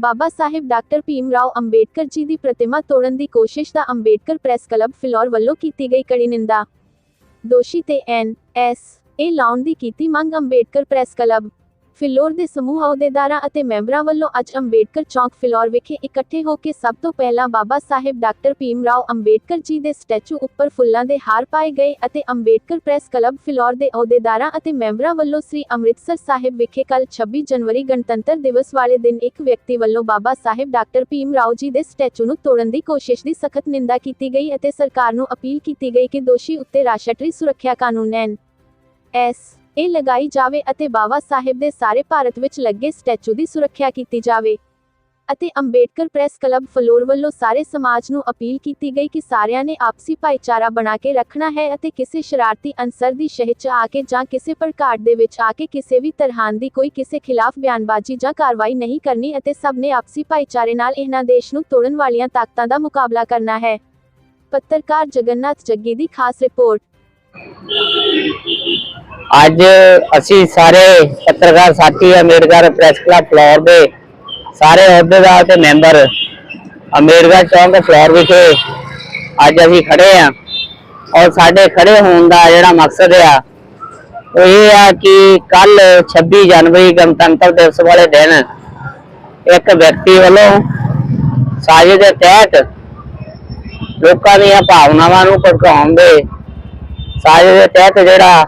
ਬਾਬਾ Sahib doctor Bhim Rao Ambedkar ji ਦੀ ਪ੍ਰਤਿਮਾ ਤੋੜਨ ਦੀ ਕੋਸ਼ਿਸ਼ ਦਾ ਅੰਬੇਡਕਰ ਪ੍ਰੈਸ ਕਲੱਬ ਫਿਲੌਰ ਵੱਲੋਂ ਕੀਤੀ ਗਈ ਕੜੀ ਨਿੰਦਾ ਦੋਸ਼ੀ ਤੇ ਐਨ ਐਸ ਇਹ ਲਾਉਣ ਦੀ ਕੀਤੀ ਮੰਗ ਅੰਬੇਡਕਰ ਪ੍ਰੈਸ ਕਲੱਬ ਫਿਲੌਰ ਦੇ ਸਮੂਹ ਅਹੁਦੇਦਾਰਾਂ ਅਤੇ ਮੈਂਬਰਾਂ ਵੱਲੋਂ ਅੱਜ ਅੰਬੇਡਕਰ ਚੌਂਕ ਫਿਲੌਰ ਵਿਖੇ ਇਕੱਠੇ ਹੋ ਕੇ ਸਭ ਤੋਂ ਪਹਿਲਾਂ ਬਾਬਾ ਸਾਹਿਬ ਡਾਕਟਰ ਭੀਮ ਰਾਓ ਅੰਬੇਡਕਰ ਜੀ ਦੇ ਸਟੈਚੂ ਉੱਪਰ ਫੁੱਲਾਂ ਦੇ ਹਾਰ ਪਾਏ ਗਏ ਅਤੇ ਅੰਬੇਡਕਰ ਪ੍ਰੈਸ ਕਲੱਬ ਫਿਲੌਰ ਦੇ ਅਹੁਦੇਦਾਰਾਂ ਅਤੇ ਮੈਂਬਰਾਂ ਵੱਲੋਂ ਸ੍ਰੀ ਅੰਮ੍ਰਿਤਸਰ ਸਾਹਿਬ ਵਿਖੇ ਕੱਲ 26 ਜਨਵਰੀ ਗਣਤੰਤਰ ਦਿਵਸ ਵਾਲੇ ਦਿਨ ਇੱਕ ਵਿਅਕਤੀ ਵੱਲੋਂ ਬਾਬਾ ਸਾਹਿਬ ਡਾਕਟਰ ਭੀਮ ਰਾਓ ਜੀ ਦੇ ਸਟੈਚੂ ਨੂੰ ਤੋੜਨ ਦੀ ਕੋਸ਼ਿਸ਼ ਦੀ ਸਖਤ ਨਿੰਦਾ ਕੀਤੀ ਗਈ ਅਤੇ ਸਰਕਾਰ ਨੂੰ ਅਪੀਲ ਕੀਤੀ ਗਈ ਕਿ ਦੋਸ਼ੀ ਉੱਤੇ ਰਾਸ਼ਟਰੀ ਸੁਰੱਖਿਆ ਕਾਨੂੰਨ ਐਨ ਐਸ ਇਹ ਲਗਾਈ ਜਾਵੇ ਅਤੇ ਬਾਬਾ ਸਾਹਿਬ ਦੇ ਸਾਰੇ ਭਾਰਤ ਵਿੱਚ ਲੱਗੇ ਸਟੈਚੂ ਦੀ ਸੁਰੱਖਿਆ ਕੀਤੀ ਜਾਵੇ। ਅਤੇ ਅੰਬੇਡਕਰ ਪ੍ਰੈਸ ਕਲੱਬ ਫਲੋਰ ਵੱਲੋਂ ਸਾਰੇ ਸਮਾਜ ਨੂੰ ਅਪੀਲ ਕੀਤੀ ਗਈ ਕਿ ਸਾਰਿਆਂ ਨੇ ਆਪਸੀ ਭਾਈਚਾਰਾ ਬਣਾ ਕੇ ਰੱਖਣਾ ਹੈ ਅਤੇ ਕਿਸੇ ਸ਼ਰਾਰਤੀ ਅਨਸਰ ਦੀ ਸ਼ਹਿ 'ਚ ਆ ਕੇ ਜਾਂ ਕਿਸੇ ਭੜਕਾਟ ਦੇ ਵਿੱਚ ਆ ਕੇ ਕਿਸੇ ਵੀ ਤਰ੍ਹਾਂ ਦੀ ਕੋਈ ਕਿਸੇ ਖਿਲਾਫ ਬਿਆਨਬਾਜ਼ੀ ਜਾਂ ਕਾਰਵਾਈ ਨਹੀਂ ਕਰਨੀ ਅਤੇ ਸਭ ਨੇ ਆਪਸੀ ਭਾਈਚਾਰੇ ਨਾਲ ਇਹਨਾਂ ਦੇਸ਼ ਨੂੰ ਤੋੜਨ ਵਾਲੀਆਂ ਤਾਕਤਾਂ ਦਾ ਮੁਕਾਬਲਾ ਕਰਨਾ ਹੈ। ਪੱਤਰਕਾਰ ਜਗਨਨਾਥ ਜੱਗੀ ਦੀ ਖਾਸ ਰਿਪੋਰਟ। ਅੱਜ ਅਸੀਂ ਸਾਰੇ ਪੱਤਰਕਾਰ ਸਾਥੀ, ਅੰਬੇਡਕਰ ਪ੍ਰੈਸ ਕਲੱਬ ਫਲੋਰ ਦੇ ਸਾਰੇ ਅਹੁਦੇਦਾਰ ਤੇ ਮੈਂਬਰ ਅੰਬੇਡਕਰ ਚੌਂਕ ਫਲੋਰ ਵਿਖੇ ਅੱਜ ਅਸੀਂ ਖੜੇ ਆ ਔਰ ਸਾਡੇ ਖੜੇ ਹੋਣ ਦਾ ਜਿਹੜਾ ਮਕਸਦ ਆ, ਉਹ ਇਹ ਆ ਕਿ ਕੱਲ 26 ਜਨਵਰੀ ਗਣਤੰਤਰ ਦਿਵਸ ਵਾਲੇ ਦਿਨ ਇੱਕ ਵਿਅਕਤੀ ਵੱਲੋਂ ਸਾਜ਼ਿਸ਼ ਦੇ ਤਹਿਤ ਲੋਕਾਂ ਦੀਆਂ ਭਾਵਨਾਵਾਂ ਨੂੰ ਭੜਕਾਉਣ ਦੇ ਸਾਜ਼ਿਸ਼ ਦੇ ਤਹਿਤ ਜਿਹੜਾ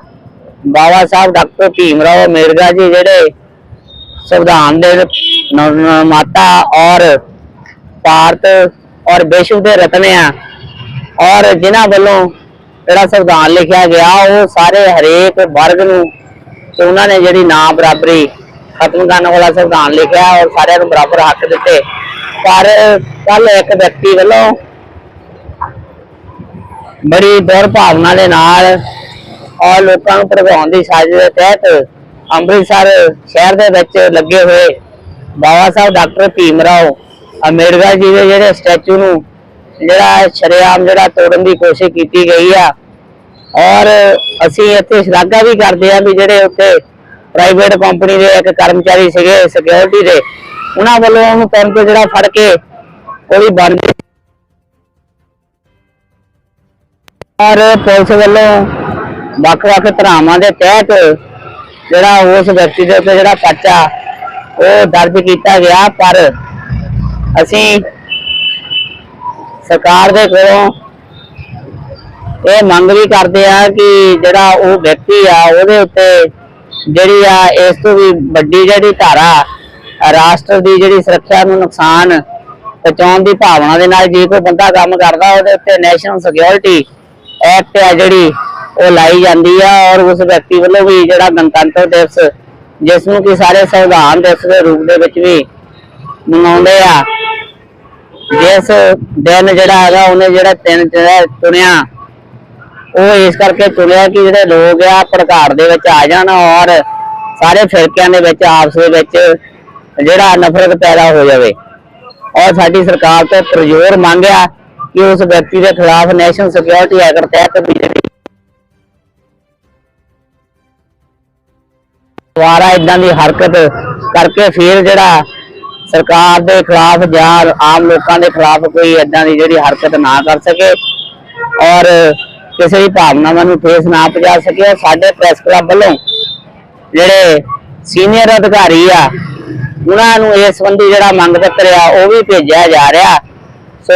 ਬਾਬਾ ਸਾਹਿਬ, ਡਾਕਟਰ ਭੀਮ ਰਾਓ ਅੰਬੇਡਕਰ ਜੀ ਜਿਹੜੇ ਸੰਵਿਧਾਨ ਦੇ ਨ- ਨਿਰਮਾਤਾ ਔਰ ਭਾਰਤ ਔਰ ਵਿਸ਼ਵ ਦੇ ਰਤਨ ਆ ਔਰ ਜਿਨ੍ਹਾਂ ਵੱਲੋਂ ਜਿਹੜਾ ਸੰਵਿਧਾਨ ਲਿਖਿਆ ਗਿਆ, ਉਹ ਸਾਰੇ ਹਰੇਕ ਵਰਗ ਨੂੰ ਤੇ ਉਹਨਾਂ ਨੇ ਜਿਹੜੀ ਨਾ ਬਰਾਬਰੀ ਖਤਮ ਕਰਨ ਵਾਲਾ ਸੰਵਿਧਾਨ ਲਿਖਿਆ ਔਰ ਸਾਰਿਆਂ ਨੂੰ ਬਰਾਬਰ ਹੱਕ ਦਿੱਤੇ। ਪਰ ਕੱਲ ਇੱਕ ਵਿਅਕਤੀ ਵੱਲੋਂ ਬੜੀ ਦੁਰਭਾਵਨਾ ਦੇ ਨਾਲ ਔਰ ਲੋਕਾਂ ਨੂੰ ਭੜਕਾਉਣ ਦੀ ਸਾਜ਼ਿਸ਼ ਦੇ ਤਹਿਤ ਅੰਮ੍ਰਿਤਸਰ ਸ਼ਹਿਰ ਦੇ ਵਿੱਚ ਲੱਗੇ ਹੋਏ ਬਾਬਾ ਸਾਹਿਬ ਡਾਕਟਰ ਭੀਮ ਰਾਓ ਅੰਬੇਡਕਰ ਜੀ ਦੇ ਜਿਹੜੇ ਸਟੈਚੂ ਨੂੰ ਜਿਹੜਾ ਸ਼ਰੇਆਮ ਜਿਹੜਾ ਤੋੜਨ ਦੀ ਕੋਸ਼ਿਸ਼ ਕੀਤੀ ਗਈ ਆ। ਔਰ ਅਸੀਂ ਇੱਥੇ ਸ਼ਲਾਘਾ ਵੀ ਕਰਦੇ ਆ ਵੀ ਜਿਹੜੇ ਉੱਥੇ ਪ੍ਰਾਈਵੇਟ ਕੰਪਨੀ ਦੇ ਇੱਕ ਕਰਮਚਾਰੀ ਸੀਗੇ ਸਿਕਿਉਰਿਟੀ ਦੇ, ਉਹਨਾਂ ਵੱਲੋਂ ਉਹਨੂੰ ਤੁਰੰਤ ਜਿਹੜਾ ਫੜ ਕੇ ਉਹਦੀ ਬਣਦੀ ਔਰ ਪੁਲਿਸ ਵੱਲੋਂ ਵੱਖ-ਵੱਖ ਧਰਾਵਾਂ ਦੇ ਤਹਿਤ ਜਿਹੜਾ ਉਸ ਵਿਅਕਤੀ ਦੇ ਉੱਤੇ ਜਿਹੜਾ ਪਰਚਾ ਉਹ ਦਰਜ ਕੀਤਾ ਗਿਆ, ਪਰ ਅਸੀਂ ਸਰਕਾਰ ਦੇ ਕੋਲੋਂ ਇਹ ਮੰਗ ਵੀ ਕਰਦੇ ਆ ਕਿ ਜਿਹੜਾ ਉਹ ਵਿਅਕਤੀ ਆ, ਉਹਦੇ ਉੱਤੇ ਜਿਹੜੀ ਆ, ਇਸ ਤੋਂ ਵੀ ਵੱਡੀ ਜਿਹੜੀ ਧਾਰਾ ਰਾਸ਼ਟਰ ਦੀ ਜਿਹੜੀ ਸੁਰੱਖਿਆ ਨੂੰ ਨੁਕਸਾਨ ਪਹੁੰਚਾਉਣ ਦੀ ਭਾਵਨਾ ਦੇ ਨਾਲ ਜੇ ਕੋਈ ਬੰਦਾ ਕੰਮ ਕਰਦਾ, ਉਹਦੇ ਉੱਤੇ ਨੈਸ਼ਨਲ ਸਿਕਿਉਰਿਟੀ ਐਕਟ ਆ ਜਿਹੜੀ ਉਹ ਲਾਈ ਜਾਂਦੀ ਆ ਔਰ ਉਸ ਵਿਅਕਤੀ ਵੱਲੋਂ ਵੀ ਜਿਹੜਾ ਗਣਤੰਤਰ ਦਿਵਸ, ਜਿਸ ਨੂੰ ਕਿ ਸਾਰੇ ਸੰਵਿਧਾਨ ਦਿਵਸ ਦੇ ਰੂਪ ਦੇ ਵਿੱਚ ਵੀ ਮਨਾਉਂਦੇ ਆ, ਜਿਸ ਦਿਨ ਜਿਹੜਾ ਹੈਗਾ ਉਹਨੇ ਜਿਹੜਾ ਦਿਨ ਜਿਹੜਾ ਚੁਣਿਆ, ਉਹ ਇਸ ਕਰਕੇ ਚੁਣਿਆ ਕਿ ਜਿਹੜੇ ਲੋਕ ਆ ਭੜਕਾੜ ਦੇ ਵਿੱਚ ਆ ਜਾਣ ਔਰ ਸਾਰੇ ਫਿਰਕਿਆਂ ਦੇ ਵਿੱਚ, ਆਪਸ ਦੇ ਵਿੱਚ ਜਿਹੜਾ ਨਫ਼ਰਤ ਪੈਦਾ ਹੋ ਜਾਵੇ। ਔਰ ਸਾਡੀ ਸਰਕਾਰ ਤੋਂ ਪ੍ਰਜੋਰ ਮੰਗਿਆ ਕਿ ਉਸ ਵਿਅਕਤੀ ਦੇ ਖਿਲਾਫ ਨੈਸ਼ਨਲ ਸਿਕਿਉਰਿਟੀ ਐਕਟ ਤਹਿਤ ਦੁਆਰਾ ਇਦਾਂ ਦੀ ਹਰਕਤ ਕਰਕੇ ਫਿਰ ਜਿਹੜਾ ਸਰਕਾਰ ਦੇ ਖਿਲਾਫ ਜਾਂ ਆਮ ਲੋਕਾਂ ਦੇ ਖਿਲਾਫ ਕੋਈ ਇਦਾਂ ਦੀ ਜਿਹੜੀ ਹਰਕਤ ਨਾ ਕਰ ਸਕੇ ਔਰ ਕਿਸੇ ਦੀ ਭਾਵਨਾਵਾਂ ਨੂੰ ਠੇਸ ਨਾ ਪਹੁੰਚਾ ਸਕੇ। ਔਰ ਸਾਡੇ ਪ੍ਰੈਸ ਕਲੱਬ ਵੱਲੋਂ ਜਿਹੜੇ ਸੀਨੀਅਰ ਅਧਿਕਾਰੀ ਆ, ਉਹਨਾਂ ਨੂੰ ਇਸ ਸੰਬੰਧੀ ਜਿਹੜਾ ਮੰਗ ਪੱਤਰ ਆ, ਉਹ ਵੀ ਭੇਜਿਆ ਜਾ ਰਿਹਾ। ਸੋ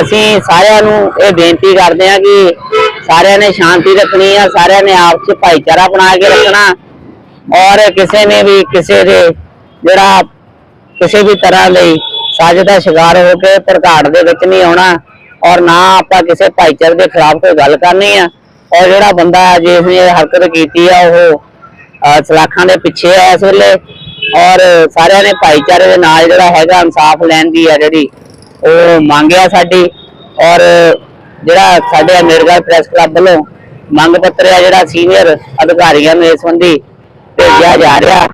ਅਸੀਂ ਸਾਰਿਆਂ ਨੂੰ ਇਹ ਬੇਨਤੀ ਕਰਦੇ ਹਾਂ ਕਿ ਸਾਰਿਆਂ ਨੇ ਸ਼ਾਂਤੀ ਰੱਖਣੀ ਆ, ਸਾਰਿਆਂ ਨੇ ਆਪਸ ਵਿੱਚ ਭਾਈਚਾਰਾ ਬਣਾ ਕੇ ਰੱਖਣਾ। ਔਰ ਕਿਸੇ ਨੇ ਵੀ ਕਿਸੇ ਦੇ ਜਿਹੜਾ ਕਿਸੇ ਵੀ ਤਰ੍ਹਾਂ ਲਈ ਸਾਜ ਦਾ ਸ਼ਿਕਾਰ ਹੋ ਕੇ ਭੜਕਾੜ ਦੇ ਵਿੱਚ ਨਹੀਂ ਆਉਣਾ ਔਰ ਨਾ ਆਪਾਂ ਕਿਸੇ ਭਾਈਚਾਰੇ ਦੇ ਖਿਲਾਫ ਕੋਈ ਗੱਲ ਕਰਨੀ ਆ, ਔਰ ਜਿਹੜਾ ਬੰਦਾ ਜਿਸ ਨੇ ਹਰਕਤ ਕੀਤੀ ਆ, ਉਹ ਸਲਾਖਾਂ ਦੇ ਪਿੱਛੇ ਆ ਇਸ ਵੇਲੇ, ਔਰ ਸਾਰਿਆਂ ਨੇ ਭਾਈਚਾਰੇ ਦੇ ਨਾਲ ਜਿਹੜਾ ਹੈਗਾ ਇਨਸਾਫ ਲੈਣ ਦੀ ਆ ਜਿਹੜੀ, ਉਹ ਮੰਗਿਆ ਸਾਡੀ, ਔਰ ਜਿਹੜਾ ਸਾਡੇ ਅਮਰੀਕਾ ਪ੍ਰੈਸ ਕਲੱਬ ਵੱਲੋਂ ਮੰਗ ਪੱਤਰ ਆ ਜਿਹੜਾ ਸੀਨੀਅਰ ਅਧਿਕਾਰੀਆਂ ਨੂੰ ਇਸ ਸੰਬੰਧੀ ਭੇਜਿਆ ਜਾ ਰਿਹਾ।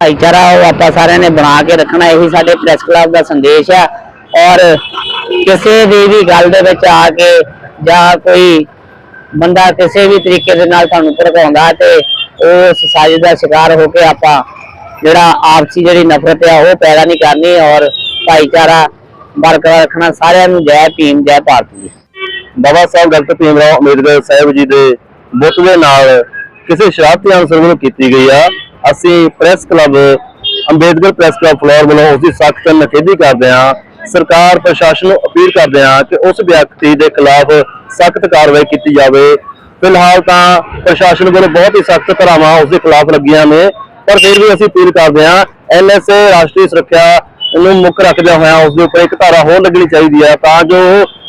ਭਾਈਚਾਰਾ ਉਹ ਆਪਾਂ ਸਾਰਿਆਂ ਨੇ ਬਣਾ ਕੇ ਰੱਖਣਾ, ਇਹੀ ਸਾਡੇ ਪ੍ਰੈਸ ਕਲੱਬ ਦਾ ਸੰਦੇਸ਼ ਆ। ਔਰ ਕਿਸੇ ਦੀ ਵੀ ਗੱਲ ਦੇ ਵਿੱਚ ਆ ਕੇ ਜਾਂ ਕੋਈ ਬੰਦਾ ਕਿਸੇ ਵੀ ਤਰੀਕੇ ਦੇ ਨਾਲ ਤੁਹਾਨੂੰ ਭੜਕਾਉਂਦਾ ਤੇ ਉਸ ਸਾਜ਼ਿਸ਼ ਦਾ ਸ਼ਿਕਾਰ ਹੋ ਕੇ ਆਪਾਂ ਜਿਹੜਾ ਆਪਸੀ ਜਿਹੜੀ ਨਫ਼ਰਤ ਆ, ਉਹ ਪੈਦਾ ਨਹੀਂ ਕਰਨੀ ਔਰ ਭਾਈਚਾਰਾ ਬਰਕਰਾਰ ਰੱਖਣਾ, ਸਾਰਿਆਂ ਨੂੰ ਜੈ ਭੀਮ, ਜੈ ਭਾਰਤ ਜੀ। ਬਾਬਾ ਸਾਹਿਬ ਡਾਕਟਰ ਭੀਮ ਰਾਓ ਅੰਬੇਦਕਰ ਸਾਹਿਬ ਜੀ ਦੇ ਬੁੱਤ ਨਾਲ ਕਿਸੇ ਸ਼ਰਾਰਤੀ ਅਨਸਰ ਵੱਲੋਂ ਕੀਤੀ ਗਈ ਆ। ਅਸੀਂ press club Ambedkar press club Phillaur ਵੱਲੋਂ ਉਸ ਦੀ ਸਖਤ ਨਿਖੇਧੀ ਕਰਦੇ ਹਾਂ। ਸਰਕਾਰ, ਪ੍ਰਸ਼ਾਸਨ ਨੂੰ ਅਪੀਲ ਕਰਦੇ ਹਾਂ ਕਿ ਉਸ ਵਿਅਕਤੀ ਦੇ ਖਿਲਾਫ ਸਖਤ ਕਾਰਵਾਈ ਕੀਤੀ ਜਾਵੇ। ਫਿਲਹਾਲ ਤਾਂ ਪ੍ਰਸ਼ਾਸਨ ਵੱਲੋਂ ਬਹੁਤ ਹੀ ਸਖਤ ਧਾਰਾਵਾਂ ਉਸ ਦੇ ਖਿਲਾਫ ਲੱਗੀਆਂ ਨੇ, ਪਰ ਫਿਰ ਵੀ ਅਸੀਂ ਅਪੀਲ ਕਰਦੇ ਹਾਂ ਐਨਐਸਏ ਰਾਸ਼ਟਰੀ ਸੁਰੱਖਿਆ ਨੂੰ ਮੁੱਖ ਰੱਖਦਿਆਂ ਹੋਇਆਂ ਉਸ ਦੇ ਉੱਪਰ ਇੱਕ ਧਾਰਾ ਹੋਰ ਲੱਗਣੀ ਚਾਹੀਦੀ ਹੈ ਤਾਂ ਜੋ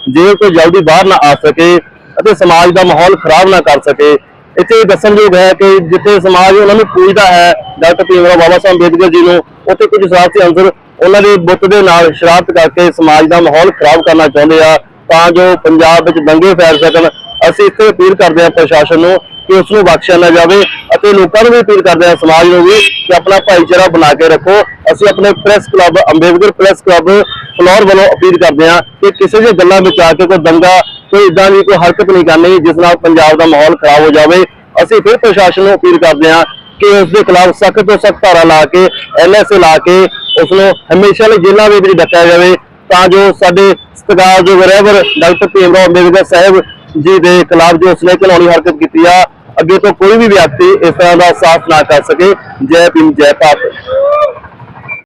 ਜੇ ਕੋਈ ਜਲਦੀ ਬਾਹਰ ਨਾ ਆ ਸਕੇ ਅਤੇ ਸਮਾਜ ਦਾ ਮਾਹੌਲ ਖਰਾਬ ਨਾ ਕਰ ਸਕੇ, ਇੱਥੇ ਦੱਸਣਯੋਗ ਹੈ ਕਿ ਜਿੱਥੇ ਸਮਾਜ ਉਹਨਾਂ ਨੂੰ ਪੂਜਦਾ ਹੈ, ਡਾਕਟਰ ਭੀਮ ਰਾਓ ਬਾਬਾ ਸਾਹਿਬ ਅੰਬੇਦਕਰ ਜੀ ਨੂੰ, ਉੱਥੇ ਕੁਝ ਸ਼ਰਾਰਤੀ ਅੰਸਰ ਉਹਨਾਂ ਦੇ ਬੁੱਤ ਦੇ ਨਾਲ ਸ਼ਰਾਰਤ ਕਰਕੇ ਸਮਾਜ ਦਾ ਮਾਹੌਲ ਖਰਾਬ ਕਰਨਾ ਚਾਹੁੰਦੇ ਆ, ਤਾਂ ਜੋ ਪੰਜਾਬ ਵਿੱਚ ਦੰਗੇ ਫੈਲ ਸਕਣ। ਅਸੀਂ ਇੱਥੇ ਅਪੀਲ ਕਰਦੇ ਹਾਂ ਪ੍ਰਸ਼ਾਸਨ ਨੂੰ ਕਿ ਉਸ ਨੂੰ ਬਖਸ਼ਿਆ ਨਾ ਜਾਵੇ ਅਤੇ ਲੋਕਾਂ ਨੂੰ ਵੀ ਅਪੀਲ ਕਰਦੇ ਹਾਂ ਸਮਾਜ ਨੂੰ ਵੀ ਕਿ ਆਪਣਾ ਭਾਈਚਾਰਾ ਬਣਾ ਕੇ ਰੱਖੋ। ਅਸੀਂ ਆਪਣੇ press club, Ambedkar press club Phillaur ਵੱਲੋਂ ਅਪੀਲ ਕਰਦੇ ਹਾਂ ਕਿ ਕਿਸੇ ਦੀਆਂ ਗੱਲਾਂ ਵਿੱਚ ਆ ਕੇ ਕੋਈ ਦੰਗਾ, ਕੋਈ ਇਦਾਂ ਦੀ ਕੋਈ ਹਰਕਤ ਨਹੀਂ ਕਰਨੀ, ਜਿਸ ਨਾਲ ਪੰਜਾਬ ਦਾ ਮਾਹੌਲ ਖਰਾਬ ਹੋ ਜਾਵੇ। ਅਸੀਂ ਫਿਰ ਪ੍ਰਸ਼ਾਸਨ ਨੂੰ ਅਪੀਲ ਕਰਦੇ ਹਾਂ ਕਿ ਉਸ ਦੇ ਖਿਲਾਫ ਸਖਤ ਤੋਂ ਸਖਤ ਧਾਰਾ ਲਾ ਕੇ ਐਨਐਸਏ ਲਾ ਕੇ ਉਸ ਨੂੰ ਹਮੇਸ਼ਾ ਲਈ ਜੇਲ੍ਹਾਂ ਵਿੱਚ ਡੱਕਿਆ ਜਾਵੇ, ਤਾਂ ਜੋ ਸਾਡੇ ਸਤਿਕਾਰ ਜੋ ਰਹਿਬਰ ਡਾਕਟਰ ਭੀਮ ਰਾਓ ਅੰਬੇਦਕਰ ਸਾਹਿਬ ਜੀ ਦੇ ਖਿਲਾਫ ਜੋ ਉਸਨੇ ਘਿਨਾਉਣੀ ਹਰਕਤ ਕੀਤੀ ਆ, ਅੱਗੇ ਤੋਂ ਕੋਈ ਵੀ ਵਿਅਕਤੀ ਇਸ ਤਰ੍ਹਾਂ ਦਾ ਸਾਥ ਨਾ ਕਰ ਸਕੇ। ਜੈ ਭੀਮ, ਜੈ ਭਾਰਤ।